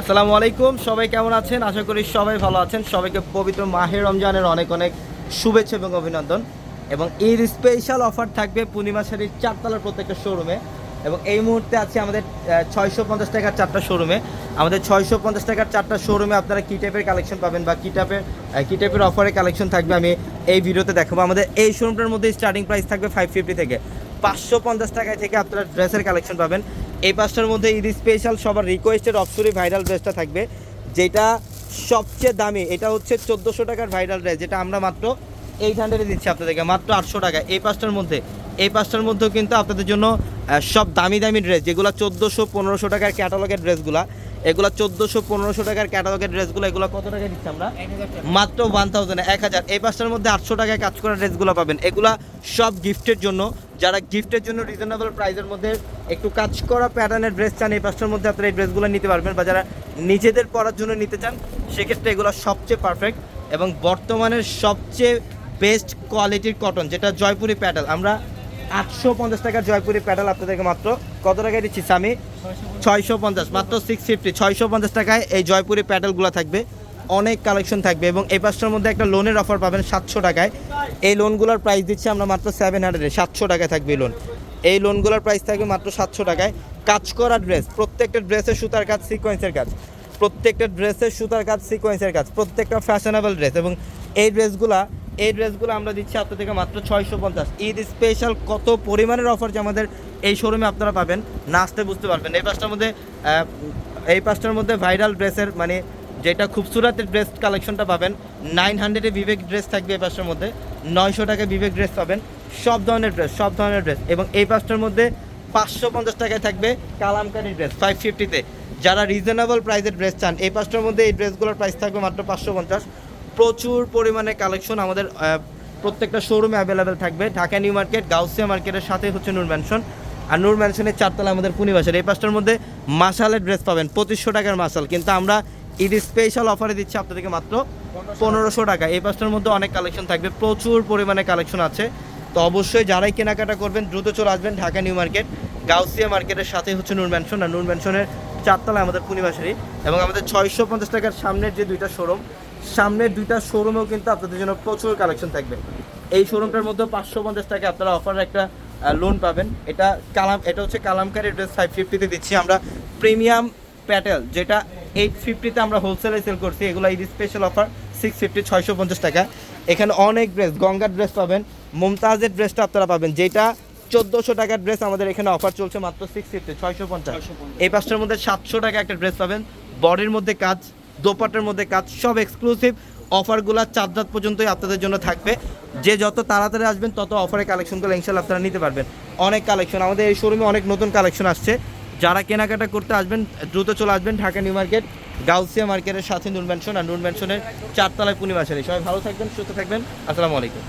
আসসালামু আলাইকুম, সবাই কেমন আছেন? আশা করি সবাই ভালো আছেন। সবাইকে পবিত্র মাহে রমজানের অনেক অনেক শুভেচ্ছা এবং অভিনন্দন। এবং ঈদ স্পেশাল অফার থাকবে পূর্ণিমা শাড়ির চারতলার প্রত্যেকটা শোরুমে এবং এই মুহূর্তে আছে আমাদের ছয়শো পঞ্চাশ টাকার চারটা শোরুমে আমাদের ছয়শো পঞ্চাশ টাকার চারটা শোরুমে আপনারা কী টাইপের কালেকশন পাবেন বা কি টাইপের কী টাইপের অফারের কালেকশন থাকবে আমি এই ভিডিওতে দেখাবো। আমাদের এই শোরুমটার মধ্যে স্টার্টিং প্রাইস থাকবে ফাইভ ফিফটি থেকে। পাঁচশো পঞ্চাশ টাকায় থেকে আপনারা ড্রেসের কালেকশন পাবেন। এই পাঁচটার মধ্যে ঈদ স্পেশাল সবার রিকোয়েস্টেড অপসরি ভাইরাল ড্রেসটা থাকবে। যেটা সবচেয়ে দামি, এটা হচ্ছে চোদ্দোশো টাকার ভাইরাল ড্রেস যেটা আমরা মাত্র এইট হান্ড্রেডে দিচ্ছি আপনাদেরকে, মাত্র আটশো টাকা। এই পাঁচটার মধ্যে, এই পাঁচটার মধ্যেও কিন্তু আপনাদের জন্য সব দামি দামি ড্রেস যেগুলো চোদ্দোশো পনেরোশো টাকার ক্যাটালগের ড্রেসগুলো এগুলো চোদ্দোশো পনেরোশো টাকার ক্যাটালগের ড্রেসগুলো এগুলো কত টাকা দিচ্ছি আমরা? মাত্র ওয়ান থাউজেন্ড এক হাজার। এই পাঁচটার মধ্যে আটশো টাকায় কাজ করা ড্রেসগুলো পাবেন। এগুলা সব গিফটের জন্য। যারা গিফটের জন্য রিজনেবল প্রাইসের মধ্যে একটু কাজ করা প্যাটার্নের ড্রেস চান, এই পাঁচটার মধ্যে আপনারা এই ড্রেসগুলো নিতে পারবেন। বা যারা নিজেদের পরার জন্য নিতে চান, সেক্ষেত্রে এগুলো সবচেয়ে পারফেক্ট এবং বর্তমানের সবচেয়ে বেস্ট কোয়ালিটির কটন যেটা জয়পুরি প্যাডেল আমরা আটশো পঞ্চাশ টাকার জয়পুরি প্যাডেল আপনাদেরকে মাত্র, কত টাকায় দিচ্ছি স্বামী ছয়শো পঞ্চাশ। মাত্র সিক্স ফিফটি ছয়শো পঞ্চাশ টাকায় এই জয়পুরি প্যাডেলগুলো থাকবে। অনেক কালেকশন থাকবে এবং এই পাঁচটার মধ্যে একটা লোনের অফার পাবেন সাতশো টাকায়। এই লোনগুলোর প্রাইস দিচ্ছি আমরা মাত্র সেভেন হান্ড্রেডে সাতশো টাকায় থাকবে লোন এই লোনগুলোর প্রাইস থাকবে মাত্র সাতশো টাকায়। কাজ করা ড্রেস প্রত্যেকটা ড্রেসের সুতার কাজ সিকোয়েন্সের কাজ। প্রত্যেকটা ড্রেসের সুতার কাজ সিকোয়েন্সের কাজ। প্রত্যেকটা ফ্যাশনেবল ড্রেস এবং এই ড্রেসগুলা এই ড্রেসগুলো আমরা দিচ্ছি থেকে মাত্র ছয়শো পঞ্চাশ। ঈদ স্পেশাল কত পরিমাণের অফার যে আমাদের এই শোরুমে আপনারা পাবেন, না আসতে বুঝতে পারবেন এই পাঁচটার মধ্যে এই পাঁচটার মধ্যে ভাইরাল ড্রেসের মানে যেটা খুবসুরাতের ড্রেস কালেকশনটা পাবেন। নাইন হান্ড্রেডে বিবেক ড্রেস থাকবে এই পাঁচটার মধ্যে। নয়শো টাকায় বিবেক ড্রেস পাবেন। সব ধরনের ড্রেস সব ধরনের ড্রেস এবং এই পাঁচটার মধ্যে পাঁচশো পঞ্চাশ টাকায় থাকবে কালামকারি ড্রেস ফাইভ ফিফটিতে যারা রিজনেবল প্রাইসের ড্রেস চান, এই পাঁচটার মধ্যে এই ড্রেসগুলোর প্রাইস থাকবে মাত্র পাঁচশো পঞ্চাশ। প্রচুর পরিমাণে কালেকশন আমাদের প্রত্যেকটা শোরুমে অ্যাভেলেবেল থাকবে। ঢাকা নিউ মার্কেট, গাউসিয়া মার্কেটের সাথে হচ্ছে নূর ম্যানশন আর নূর ম্যানশনের চারতলা আমাদের পূর্ণিবাসের এই পাঁচটার মধ্যে মাসালের ড্রেস পাবেন, পঁচিশশো টাকার মাসাল কিন্তু আমরা ঈদ স্পেশাল অফারে দিচ্ছে আপনাদেরকে মাত্র পনেরোশো টাকা। এই পাঁচটার মধ্যে অনেক কালেকশন থাকবে। প্রচুর পরিমাণে কালেকশন আছে। তো অবশ্যই যারাই কেনাকাটা করবেন দ্রুত চলে আসবেন ঢাকা নিউ মার্কেট গাউসিয়া মার্কেটের সাথে হচ্ছে নূর ম্যানশন আর নূর ম্যানশনের চারতলা আমাদের পূর্ণিবাসেরই এবং আমাদের ছয়শো পঞ্চাশ টাকার সামনের যে দুইটা শোরুম সামনের দুইটা শোরুমেও কিন্তু আপনাদের জন্য প্রচুর কালেকশন থাকবে। এই শোরুমটার মধ্যে পাঁচশো পঞ্চাশ টাকা আপনারা অফার একটা লোন পাবেন। এটা কালাম এটা হচ্ছে কালামকারি ড্রেস ফাইভ ফিফটিতে দিচ্ছি আমরা। প্রিমিয়াম প্যাটেল যেটা এইট ফিফটিতে আমরা হোলসেলে সেল করছি। এগুলো Eid special offer six fifty ছয়শো পঞ্চাশ টাকা। এখানে অনেক ড্রেস গঙ্গার ড্রেস পাবেন মুমতাজের ড্রেসটা আপনারা পাবেন যেটা চোদ্দোশো টাকার ড্রেস আমাদের এখানে অফার চলছে মাত্র সিক্স ফিফটি ছয়শো পঞ্চাশ। এই পাঁচটার মধ্যে সাতশো টাকা একটা ড্রেস পাবেন বডির মধ্যে কাজ দোপাটের মধ্যে কাজ সব এক্সক্লুসিভ অফারগুলো চার রাত পর্যন্তই আপনাদের জন্য থাকবে। যে যত তাড়াতাড়ি আসবেন তত অফারের কালেকশনগুলো ইনশাল্লাহ আপনারা নিতে পারবেন। অনেক কালেকশন আমাদের এই শোরুমে অনেক নতুন কালেকশন আসছে। যারা কেনাকাটা করতে আসবেন, দ্রুত চলে আসবেন ঢাকা নিউ মার্কেট, গাউসিয়া মার্কেটের সাথে নুন ম্যানশন আর নুন ম্যানশনের চারতলায় পূর্ণিমাশারি সবাই ভালো থাকবেন, সুস্থ থাকবেন। আসসালামু আলাইকুম।